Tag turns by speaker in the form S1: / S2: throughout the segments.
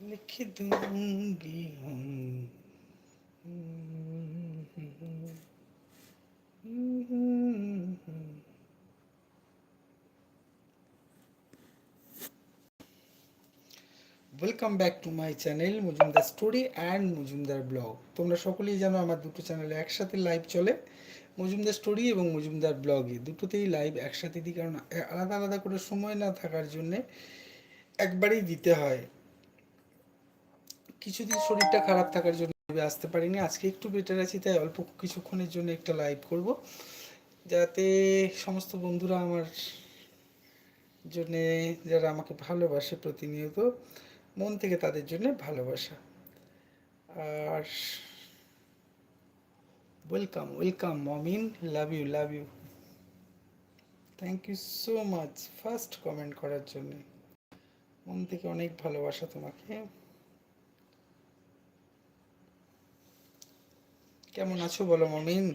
S1: लिख दूंगी हम welcome back to my channel Majumdar story and Majumdar blog তোমরা সকলেই জানো আমার দুটো চ্যানেলে একসাথে লাইভ চলে মজুমদার স্টোরি এবং মজুমদার ব্লগে দুটোতেই লাইভ একসাথে দিই কারণ আলাদা আলাদা করে সময় না থাকার জন্যে একবারেই দিতে হয় কিছুদিন শরীরটা খারাপ থাকার জন্য আসতে পারিনি। আজকে একটু বেটার আছি, তাই অল্প কিছুক্ষণের জন্য একটা লাইভ করব। যাতে সমস্ত বন্ধুরা আমার জন্যে, যারা আমাকে ভালোবাসে প্রতিনিয়ত, মন থেকে তাদের জন্য ভালোবাসা। আর welcome welcome Momin love you love you thank you so much first comment করার জন্য। মন থেকে অনেক ভালোবাসা তোমাকে। কেমন আছো বলো মমিন?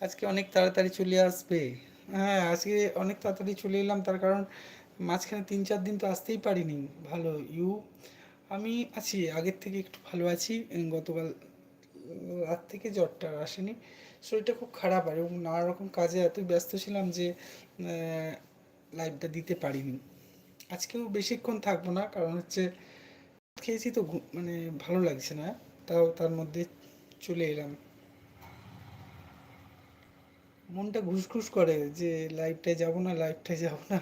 S1: আজকে অনেক তাড়াতাড়ি চলে আসবে। হ্যাঁ আজকে অনেক তাড়াতাড়ি চলে এলাম তার কারণ মাঝখানে তিন চার দিন তো আসতেই পারিনি। ভালো, ইউ, আমি আছি, আগের থেকে একটু ভালো আছি গতকাল, রাত থেকে জ্বরটা আসেনি। শরীরটা খুব খারাপ আর এবং নানা রকম কাজে এত ব্যস্ত ছিলাম যে লাইভটা দিতে পারিনি। আজকেও বেশিক্ষণ থাকব না, কারণ হচ্ছে খেয়েছি তো মানে ভালো লাগছে না, তাও তার মধ্যে চলে এলাম। মনটা ঘুসঘুস করে যে লাইভটায় যাব না লাইভটায় যাব না।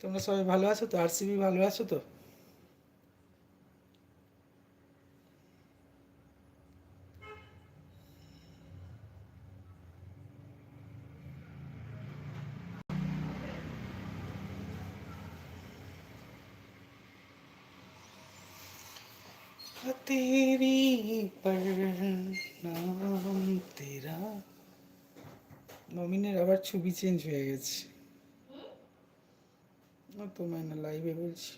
S1: তোমরা সবাই ভালো আছো তো আরসিবি ভালো আছো তো तेरी पर নাম তেরা মমিনের আবার ছবি চেঞ্জ হয়ে গেছে ও তো মানে লাইভে বলছি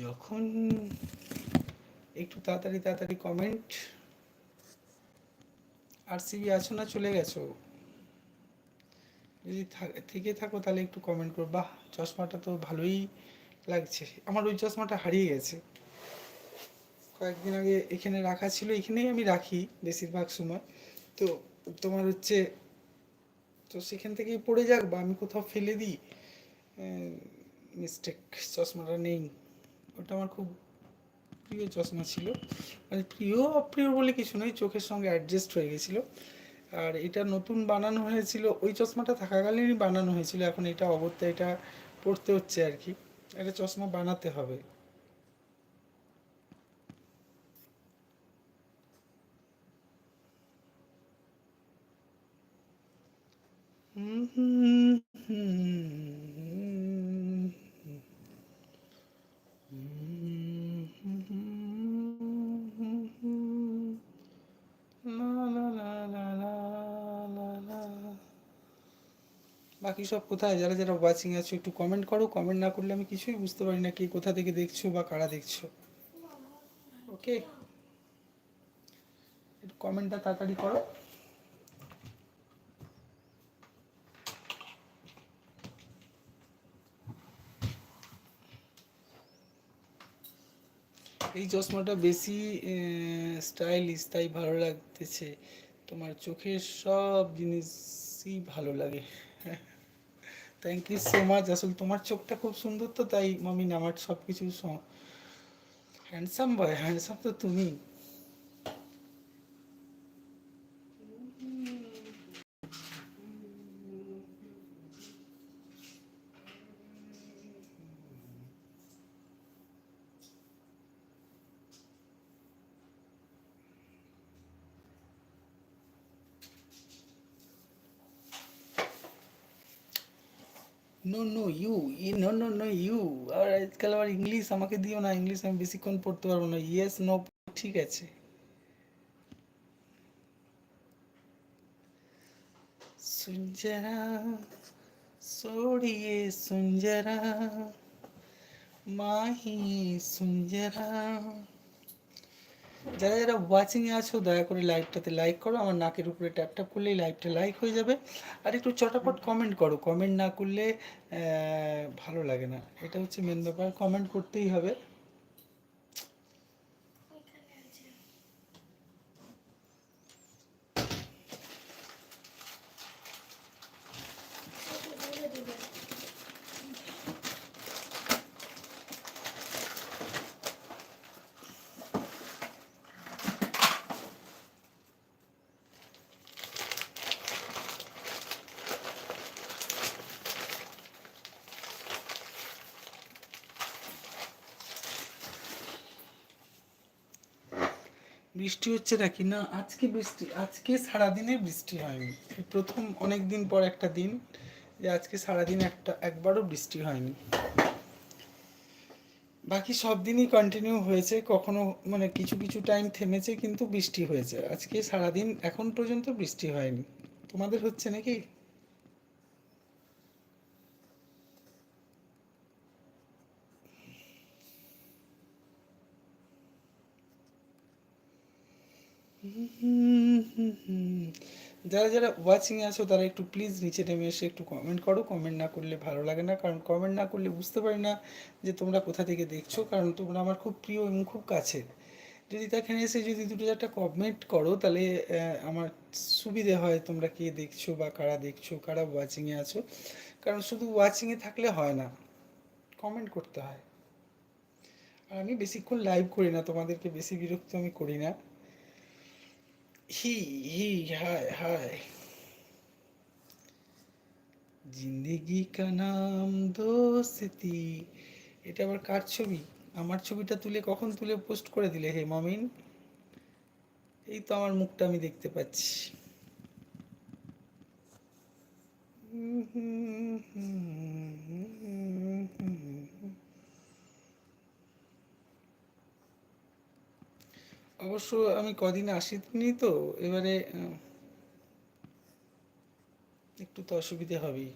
S1: যখন একটু তাড়াতাড়ি তাড়াতাড়ি কমেন্ট আর সিবি আছো না চলে গেছো যদি থেকে থাকো তাহলে একটু কমেন্ট করো বাহ চশমাটা তো ভালোই লাগছে আমার ওই চশমাটা হারিয়ে গেছে কয়েকদিন আগে এখানে রাখা ছিল, এখানেই আমি রাখি বেশিরভাগ সময়। তো তোমার হচ্ছে, তো সেখান থেকেই পড়ে যাক বা আমি কোথাও ফেলে দিই। মিস্টেক চশমাটা নেই। ওটা আমার খুব প্রিয় চশমা ছিল। মানে প্রিয় অপ্রিয় বলে কিছু নয়, চোখের সঙ্গে অ্যাডজাস্ট হয়ে গেছিল। আর এটা নতুন বানানো হয়েছিল, ওই চশমাটা থাকাকালীনই বানানো হয়েছিল। এখন এটা অগত্যা এটা পড়তে হচ্ছে আর কি। একটা চশমা বানাতে হবে লা লা লা লা লা লা লা। বাকি সব কোথায়? যারা যারা ওয়াচিং আছো, একটু কমেন্ট করো। কমেন্ট না করলে আমি কিছুই বুঝতে পারি না কে কোথা থেকে দেখছ বা কারা দেখছ। ওকে একটু কমেন্টটা তাড়াতাড়ি করো। এই চশমাটা বেশি স্টাইলিশ তাই ভালো লাগতেছে। তোমার চোখের সব জিনিসই ভালো লাগে। থ্যাংক ইউ সো মাচ আসলে তোমার চোখটা খুব সুন্দর তো, তাই, মামিন, আমার সব কিছু হ্যান্ডসাম বয় হ্যান্ডসাম তো তুমি। You E no no no you are আজকাল আবার ইংলিশ আমাকে দিও না ইংলিশ আমি বেশিক্ষণ পড়তে পারব না। ইয়েস নো ঠিক আছে। সুঞ্জরা সোড়িয়ে সুঞ্জরা মাহি সুঞ্জরা যারা যারা ওয়াচিংয়ে আছো, দয়া করে লাইভটাতে লাইক করো। আমার নাকের উপরে ট্যাপ ট্যাপ করলেই লাইভটা লাইক হয়ে যাবে। আর একটু চটাপট কমেন্ট করো। কমেন্ট না করলে ভালো লাগে না। এটা হচ্ছে মেন ব্যাপার। কমেন্ট করতেই হবে। বৃষ্টি হচ্ছে নাকি? না, আজকে বৃষ্টি, আজকে সারাদিনে বৃষ্টি হয়নি। প্রথম অনেক দিন পর একটা দিন যে আজকে সারাদিন একটা, একবারও বৃষ্টি হয়নি। বাকি সব দিনই কন্টিনিউ হয়েছে, কখনো মানে কিছু কিছু টাইম থেমেছে, কিন্তু বৃষ্টি হয়েছে। আজকে সারাদিন, এখন পর্যন্ত বৃষ্টি হয়নি। তোমাদের হচ্ছে নাকি? যারা যারা ওয়াচিং এ আছো, তারা একটু প্লিজ নিচে নেমে এসে একটু কমেন্ট করো। কমেন্ট না করলে ভালো লাগে না। কারণ কমেন্ট না করলে বুঝতে পারি না যে তোমরা কোথা থেকে দেখছ। কারণ তোমরা আমার খুব প্রিয় এবং খুব কাছের। যদি এখানে এসে যদি দুটো চারটা কমেন্ট করো, তাহলে আমার সুবিধে হয় তোমরা কে দেখছ বা কারা দেখছ, কারা ওয়াচিং এ আছো। কারণ শুধু ওয়াচিং এ থাকলে হয় না কমেন্ট করতে হয়। আর আমি বেশিক্ষণ লাইভ করি না, তোমাদেরকে বেশি বিরক্ত আমি করি না। হি হি হায় হায় জিন্দেগি কা নাম দোস্তি এটা আবার কার ছবি আমার ছবিটা তুলে কখন তুলে পোস্ট করে দিলে হে মমিন এই তো আমার মুখটা আমি দেখতে পাচ্ছি অবশ্য আমি কদিন আসিনি তো এবারে আহ, একটু তো অসুবিধে হবেই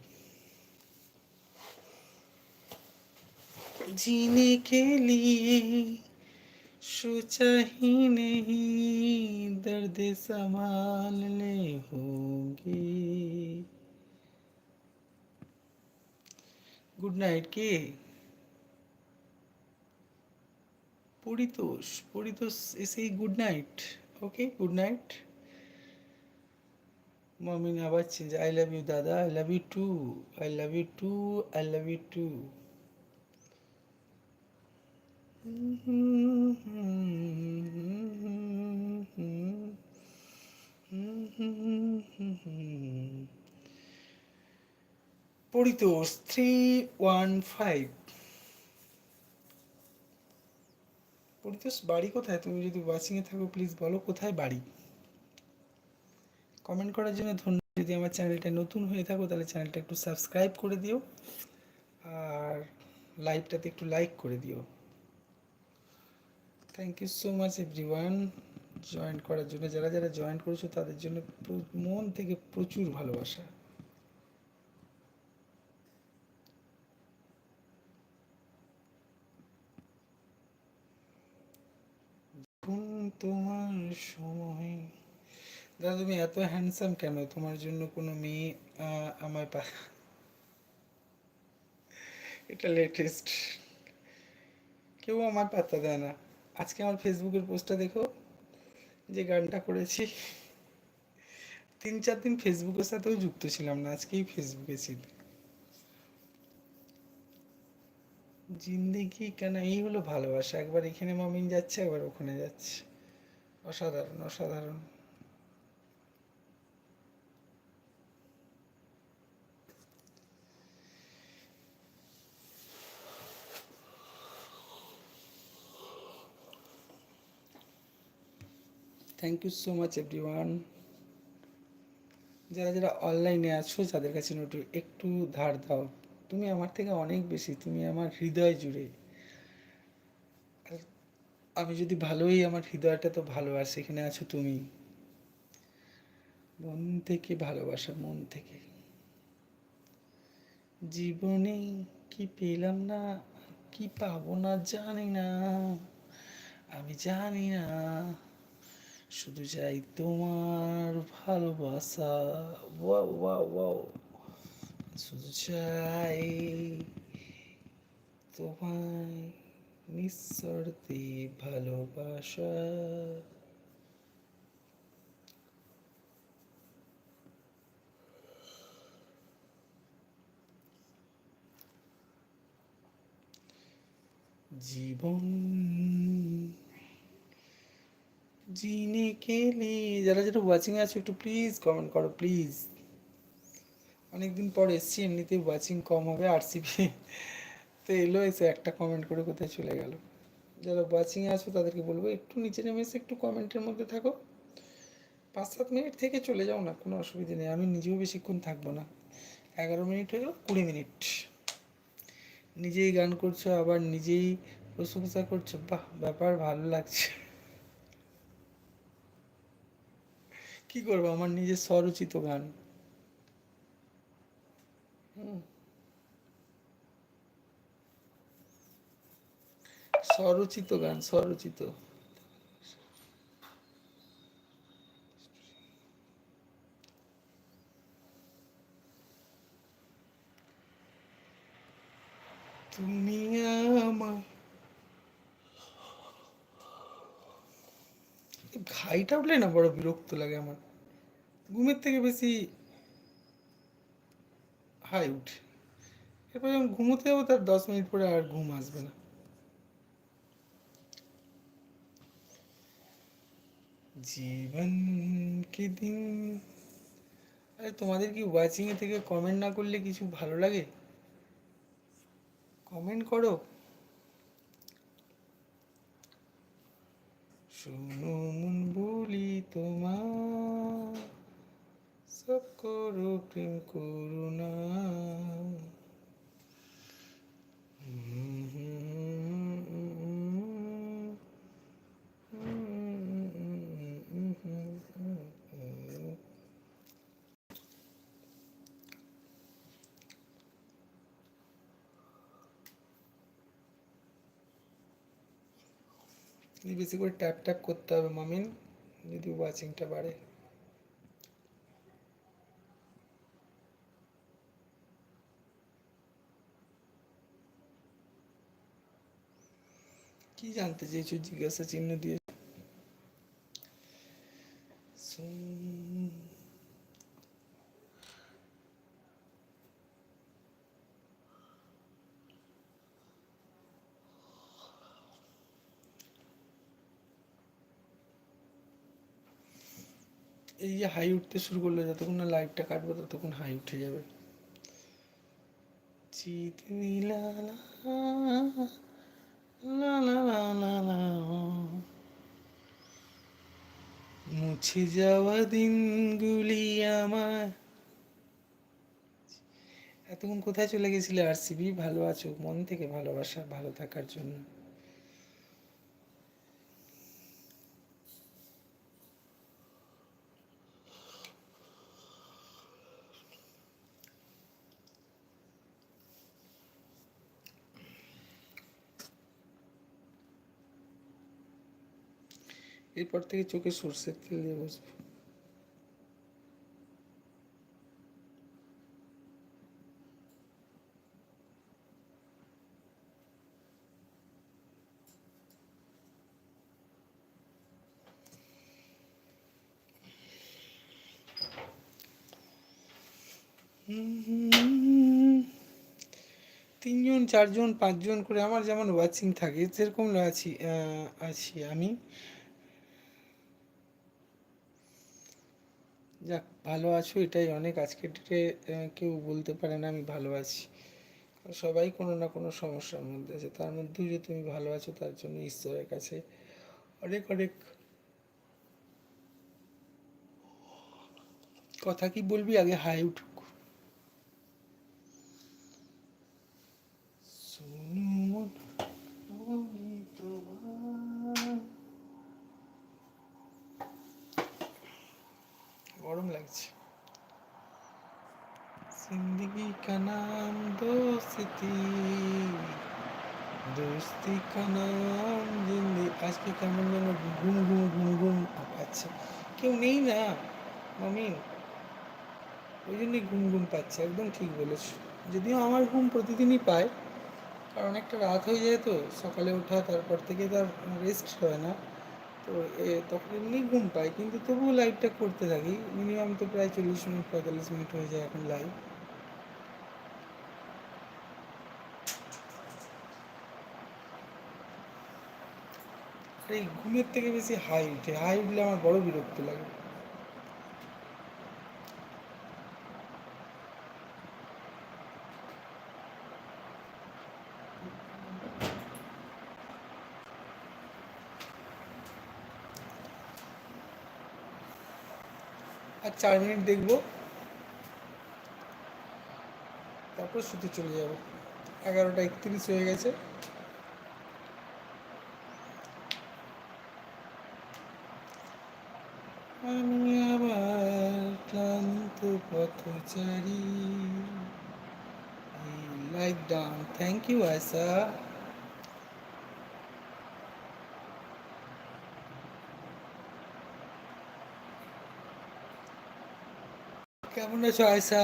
S1: जीने के लिए सोचा ही नहीं दर्द संभालने होंगे গুড নাইট কে পরিতোষ পরিতোষ এসেই good night okay good night Momin আবার চেঞ্জ আই লাভ ইউ দাদা I love you too I love you too I love you too Paritosh three one five Paritosh বাড়ি কোথায়? তুমি যদি ওয়াচিংয়ে থাকো প্লিজ বলো কোথায় বাড়ি? কমেন্ট করার জন্য ধন্যবাদ যদি আমার চ্যানেলটা নতুন হয়ে থাকো, তাহলে চ্যানেলটা একটু সাবস্ক্রাইব করে দিও। আর লাইভটাতে একটু লাইক করে দিও। Thank you so much everyone join করার জন্য যারা যারা জয়েন করেছ, তাদের জন্য মন থেকে প্রচুর ভালোবাসা। এখন তোমার সময়। দাদা, তুমি এত হ্যান্ডসাম কেন? তোমার জন্য কোনো মেয়ে আমায় পা এটা লেটেস্ট কেউ আমার পাত্তা দেয় না। আজকে আমার ফেসবুকের পোস্টটা দেখো, যে গানটা করেছি। তিন চার দিন ফেসবুকের সাথেও যুক্ত ছিলাম না, আজকেই ফেসবুকে ছিল জিন্দেগি কেন? এই হলো ভালোবাসা। একবার এখানে মমিন যাচ্ছে একবার ওখানে যাচ্ছে। অসাধারণ অসাধারণ। Thank you so much everyone যারা যারা অনলাইনে আছো যাদের কাছে নোটু একটু ধার দাও। তুমি আমার থেকে অনেক বেশি, তুমি আমার হৃদয় জুড়ে। আমি যদি ভালোই আমার হৃদয়টা তো ভালো, আর সেখানে আছো তুমি। মন থেকে ভালোবাসা, মন থেকে। জীবনে কি পেলাম না, কি পাবো না জানি না। আমি জানি না, শুধু চাই তোমার ভালোবাসা। Wow wow wow. শুধু চাই তোমায় নিঃস্বার্থে ভালোবাসা। জীবন জিনে কেলে, যারা যারা ওয়াচিং আছে, একটু প্লিজ কমেন্ট করো প্লিজ অনেকদিন পর এসছি, এমনিতেই ওয়াচিং কম হবে আরসিবি তো এলো এসে একটা কমেন্ট করে কোথায় চলে গেল। যারা ওয়াচিংয়ে আছো তাদেরকে বলব, একটু নিচে নেমে এসে একটু কমেন্টের মধ্যে থাকো। পাঁচ সাত মিনিট থেকে চলে যাও না, কোনো অসুবিধা নেই। আমি নিজেও বেশিক্ষণ থাকব না। এগারো মিনিট হয়ে গেল কুড়ি মিনিট নিজেই গান করছ, আবার নিজেই প্রশংসা করছ। বাহ, ব্যাপার ভালো লাগছে। কি করব? আমার নিজের স্বরচিত গান। স্বরচিত গান, স্বরচিত। তুমি আমার ঘাইটা উঠলে না বড় বিরক্ত লাগে আমার। ঘুমের থেকে বেশি হাই উঠে। এরপর যখন ঘুমোতে যাব, তার দশ মিনিট পরে আর ঘুম আসবে না। জীবন কি দিন? আরে, তোমাদের কি ওয়াচিং এ থেকে কমেন্ট না করলে কিছু ভালো লাগে? কমেন্ট করো। শুনো, মন বলি তোমার। সব করো, প্রেম করুণা বেশি করে ট্যাপ ট্যাপ করতে হবে মামিন, যদি ওয়াচিংটা বাড়ে। কি জানতে চেয়েছো? জিজ্ঞাসা চিহ্ন দিয়ে শুন- এই যে হাই উঠতে শুরু করলে যতক্ষণ না লাইটটা কাটবো ততক্ষণ হাই উঠে যাবে। মুছে যাওয়া দিনগুলি আমার। এতক্ষণ কোথায় চলে গেছিলে? আরসিবি ভালো আছো? মন থেকে ভালোবাসা, ভালো থাকার জন্য। এরপর থেকে চোখে সর্ষের তেল দিয়ে বসবো। তিনজন, চারজন, পাঁচজন করে আমার যেমন ওয়াচিং থাকে, সেরকম আছি আছি আমি। যাক, ভালো আছো, এটাই অনেক আজকের ডেটে কেউ বলতে পারে না আমি ভালো আছি। সবাই কোনো না কোনো সমস্যার মধ্যে আছে। তার মধ্যেও যে তুমি ভালো আছো, তার জন্য ঈশ্বরের কাছে অনেক অনেক কথা কি বলবি? আগে হাই উঠুক লাগছে जिंदगी का नाम दोस्ती दोस्ती का नाम जिंदगी আজকে কেমন যেন ঘুম ঘুম ঘুম ঘুম পাচ্ছে কেউ নেই না মামিন ওই জন্যই ঘুম ঘুম পাচ্ছে একদম ঠিক বলেছো যদিও আমার ঘুম প্রতিদিনই পায় কারণ একটা রাত হয়ে যায় তো সকালে ওঠা তারপর থেকে তার রেস্ট হয় না তো তখন এমনি ঘুম পাই। কিন্তু তবুও লাইভটা করতে থাকি। মিনিমাম তো প্রায় চল্লিশ মিনিট, পঁয়তাল্লিশ মিনিট হয়ে যায় এখন লাইভ এই ঘুমের থেকে বেশি হাই উঠে। হাই উঠলে আমার বড় বিরক্ত লাগে। আর চার মিনিট দেখব। তারপর শুতে চলে যাব। এগারোটা একত্রিশ হয়ে গেছে। আমি আবার ক্লান্ত পথচারী। লাইক ডাউন থ্যাংক ইউ আয়সা কেমন আছো আয়সা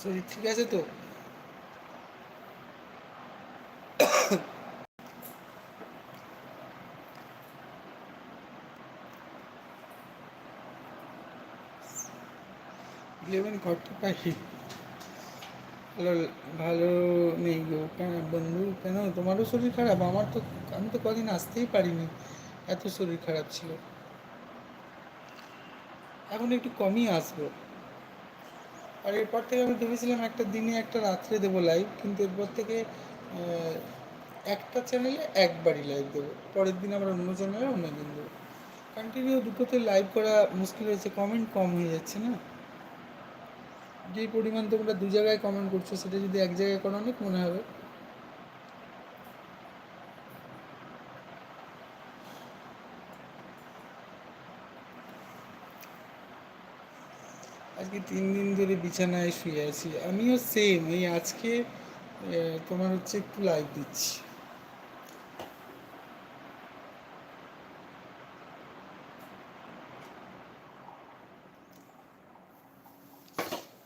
S1: শরীর ঠিক আছে তো? ইলেভেন ফর্টি ফাইভ ভালো ভালো নেই গো, কেন বন্ধু? কেন? তোমারও শরীর খারাপ? আমার তো, আমি তো কদিন আসতেই পারিনি। এত শরীর খারাপ ছিল। এখন একটু কমই আসব। আর এরপর থেকে আমি ভেবেছিলাম একটা দিনে একটা রাত্রে দেবো লাইভ কিন্তু এরপর থেকে একটা চ্যানেলে একবারই লাইভ দেবো। পরের দিন আবার অন্য চ্যানেলে অন্য দিন দেবো। কন্টিনিউ দুটোতে লাইভ করা মুশকিল হয়েছে কমেন্ট কম হয়ে যাচ্ছে না? যেই পরিমাণ তোমরা দু জায়গায় কমেন্ট করছ, সেটা যদি এক জায়গায় করো, অনেক মনে হবে। আজকে তিন দিন ধরে বিছানায় শুয়ে আছি আমিও সেম এই আজকে আহ, তোমার হচ্ছে একটু লাইভ দিচ্ছি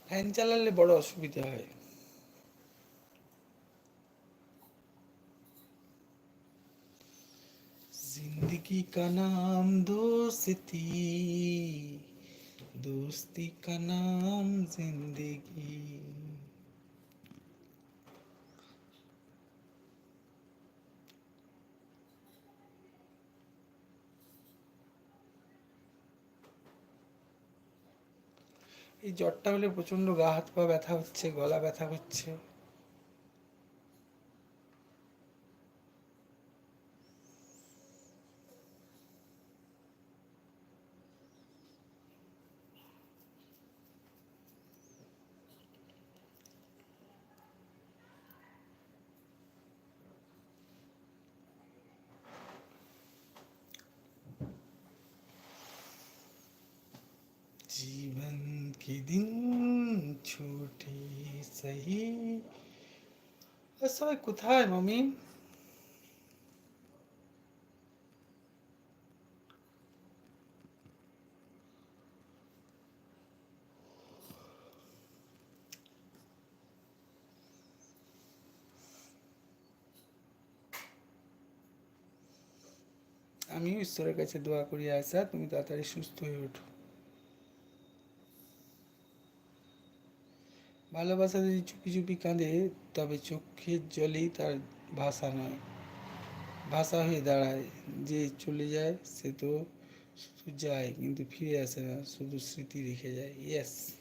S1: ফ্যান চালালে বড় অসুবিধা হয় जिंदगी का नाम दोस्ती दोस्ती का नाम जिंदगी এই জ্বরটা হলে প্রচন্ড গা হাত পা ব্যথা হচ্ছে গলা ব্যথা হচ্ছে के दिन छोटे सही আর সবাই কোথায় মামি আমিও ঈশ্বরের কাছে দোয়া করি আসা তুমি তাড়াতাড়ি সুস্থ হয়ে ওঠো ভালোবাসা যদি চুপি চুপি কাঁদে, তবে চোখের জলই তার ভাষা নয়। ভাষা হয়ে দাঁড়ায়। যে চলে যায়, সে তো যায় কিন্তু ফিরে আসে না। শুধু স্মৃতি রেখে যায়। ইয়েস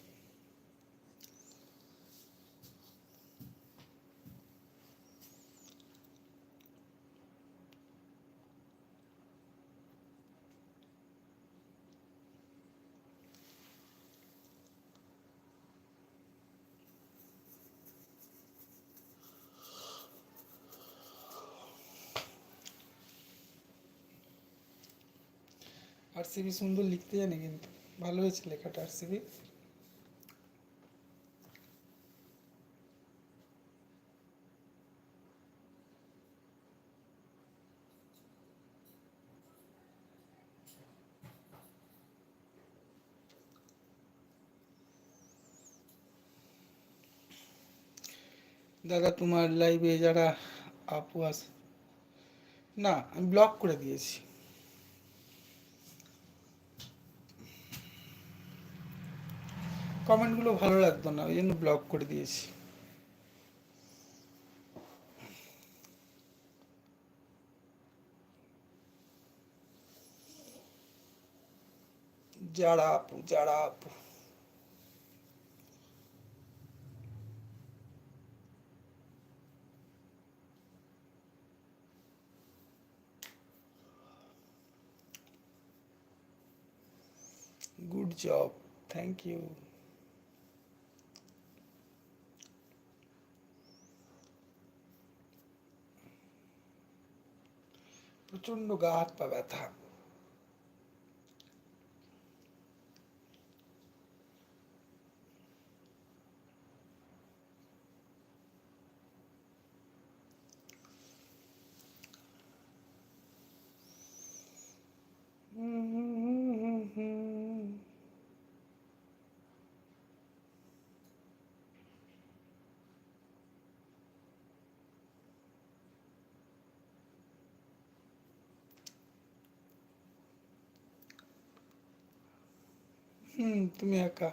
S1: আর আরসিবি সুন্দর লিখতে জানে কিন্তু। ভালো হয়েছে লেখাটা আরসিবি দাদা, তোমার লাইভে যারা আপু আছে, না, আমি ব্লক করে দিয়েছি। কমেন্টগুলো ভালো লাগতো না, ওই জন্য ব্লক করে দিয়েছি। যারা আপু যারা আপু। গুড জব থ্যাংক ইউ প্রচণ্ড গা হাত পা ব্যথা। হুম, তুমি একা।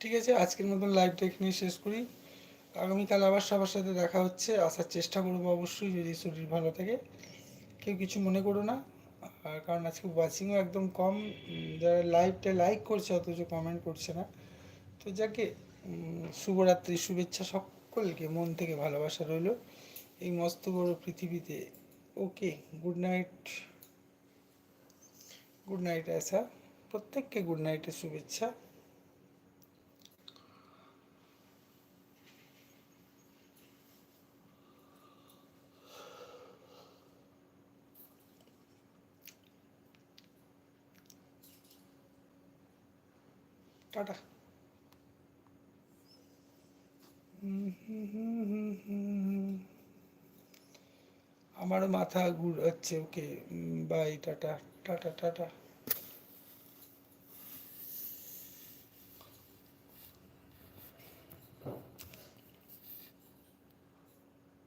S1: ঠিক আছে, আজকের মতন লাইভটা এখানে শেষ করি। আগামীকাল আবার সবার সাথে দেখা হচ্ছে, আসার চেষ্টা করব অবশ্যই, যদি শরীর ভালো থাকে। কেউ কিছু মনে করো না কারণ আজকে ওয়াচিংও একদম কম। যারা লাইভটা লাইক করছে, অথচ কমেন্ট করছে না। তো যাকে শুভরাত্রি, শুভেচ্ছা সকলকে, মন থেকে ভালোবাসা রইল। এই মস্ত বড় পৃথিবীতে okay good night good night আসা প্রত্যেককে গুড নাইটের শুভেচ্ছা। টাটা। আমারও মাথা ঘুরাচ্ছে okay. Bye tata. Tata tata